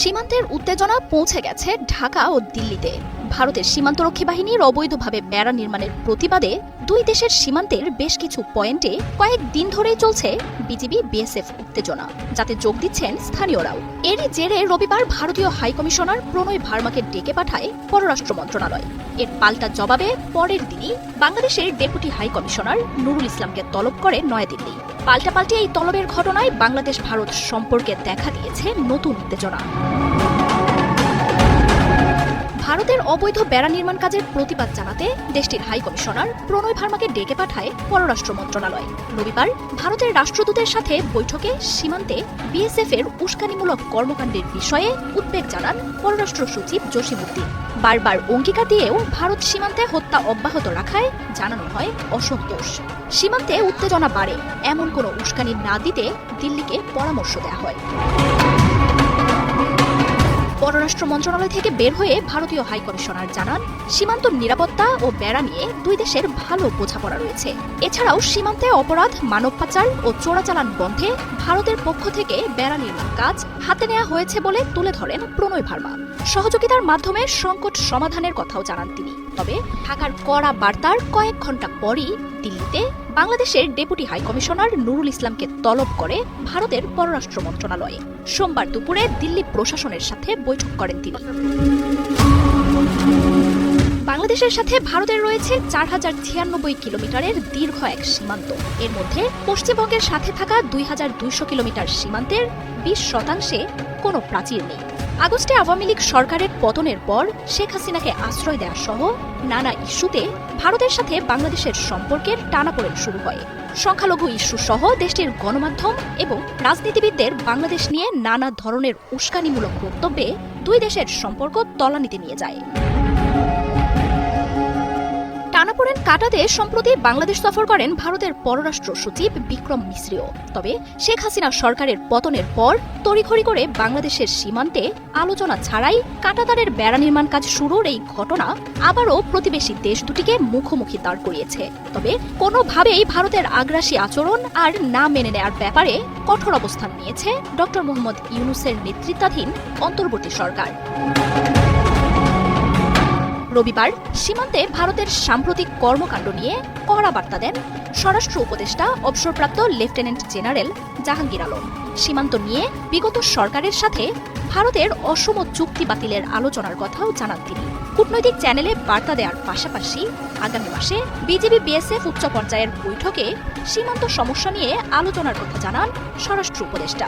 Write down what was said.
সীমান্তের উত্তেজনা পৌঁছে গেছে ঢাকা ও দিল্লিতে। ভারতের সীমান্তরক্ষী বাহিনীর অবৈধভাবে বেড়া নির্মাণের প্রতিবাদে দুই দেশের সীমান্তের বেশ কিছু পয়েন্টে কয়েক দিন ধরেই চলছে বিজিবি বিএসএফ উত্তেজনা, যাতে যোগ দিচ্ছেন স্থানীয়রাও। এরই জেরে রবিবার ভারতীয় হাইকমিশনার প্রণয় ভার্মাকে ডেকে পাঠায় পররাষ্ট্র মন্ত্রণালয়। এর পাল্টা জবাবে পরের দিনই বাংলাদেশের ডেপুটি হাইকমিশনার নুরুল ইসলামকে তলব করে নয়াদিল্লি। পাল্টাপাল্টি এই তলবের ঘটনায় বাংলাদেশ ভারত সম্পর্কে দেখা দিয়েছে নতুন উত্তেজনা। অবৈধ বেড়া নির্মাণ কাজের প্রতিবাদ জানাতে দেশটির হাই কমিশনার প্রণয় ভার্মাকে ডেকে পাঠায় পররাষ্ট্র মন্ত্রণালয়। রবিবার ভারতের রাষ্ট্রদূতের সাথে বৈঠকে সীমান্তে বিএসএফ এর উস্কানিমূলক কর্মকাণ্ডের বিষয়ে উদ্বেগ জানান পররাষ্ট্র সচিব জসিমুদ্দিন বারবার অঙ্গীকার দিয়েও ভারত সীমান্তে হত্যা অব্যাহত রাখায় জানানো হয় অসন্তোষ। সীমান্তে উত্তেজনা বাড়ে, এমন কোনো উস্কানি না দিতে দিল্লিকে পরামর্শ দেওয়া হয়। পররাষ্ট্র মন্ত্রণালয় থেকে বের হয়ে ভারতীয় হাইকমিশনার জানান, সীমান্ত নিরাপত্তা ও বেড়া নিয়ে দুই দেশের ভালো বোঝাপড়া রয়েছে। এছাড়াও সীমান্তে অপরাধ মানব পাচার ও চোরাচালান বন্ধে ভারতের পক্ষ থেকে বেড়া নির্মাণ কাজ হাতে নেওয়া হয়েছে বলে তুলে ধরেন প্রণয় ভার্মা। সহযোগিতার মাধ্যমে সংকট সমাধানের কথাও জানান তিনি। তবে ঢাকার কড়া বার্তার কয়েক ঘণ্টা পরই দিল্লিতে বাংলাদেশের ডেপুটি হাইকমিশনার নুরুল ইসলামকে তলব করে ভারতের পররাষ্ট্র মন্ত্রণালয়ে। সোমবার দুপুরে দিল্লি প্রশাসনের সাথে বৈঠক করেন তিনি। বাংলাদেশের সাথে ভারতের রয়েছে চার হাজার ছিয়ানব্বই কিলোমিটারের দীর্ঘ এক সীমান্ত। এর মধ্যে পশ্চিমবঙ্গের সাথে থাকা দুই হাজার দুইশো কিলোমিটার সীমান্তের বিশ শতাংশে কোনো প্রাচীর নেই। আগস্টে আওয়ামী লীগ সরকারের পতনের পর শেখ হাসিনাকে আশ্রয় দেওয়া সহ নানা ইস্যুতে ভারতের সাথে বাংলাদেশের সম্পর্কের টানাপোড়েন শুরু হয়। সংখ্যালঘু ইস্যু সহ দেশটির গণমাধ্যম এবং রাজনীতিবিদদের বাংলাদেশ নিয়ে নানা ধরনের উস্কানিমূলক বক্তব্যে দুই দেশের সম্পর্ক তলানিতে নিয়ে যায়। টানাপোড়েন কাটাতে সম্প্রতি বাংলাদেশ সফর করেন ভারতের পররাষ্ট্র সচিব বিক্রম মিশ্রিও। তবে শেখ হাসিনা সরকারের পতনের পর তড়িঘড়ি করে বাংলাদেশের সীমান্তে আলোচনা ছাড়াই কাটাতারের বেড়া নির্মাণ কাজ শুরুর এই ঘটনা আবারও প্রতিবেশী দেশ দুটিকে মুখোমুখি দাঁড় করিয়েছে। তবে কোনোভাবেই ভারতের আগ্রাসী আচরণ আর না মেনে নেয়ার ব্যাপারে কঠোর অবস্থান নিয়েছে ড মোহাম্মদ ইউনুসের নেতৃত্বাধীন অন্তর্বর্তী সরকার। রবিবার সীমান্তে ভারতের সাম্প্রতিক কর্মকাণ্ড নিয়ে কড়া বার্তা দেন স্বরাষ্ট্র উপদেষ্টা অবসরপ্রাপ্ত লেফটেন্যান্ট জেনারেল জাহাঙ্গীর আলম। সীমান্ত নিয়ে বিগত সরকারের সাথে ভারতের অসম চুক্তি বাতিলের আলোচনার কথাও জানান তিনি। কূটনৈতিক চ্যানেলে বার্তা দেওয়ার পাশাপাশি আগামী মাসে বিজেপি বিএসএফ উচ্চ পর্যায়ের বৈঠকে সীমান্ত সমস্যা নিয়ে আলোচনার কথা জানান স্বরাষ্ট্র উপদেষ্টা।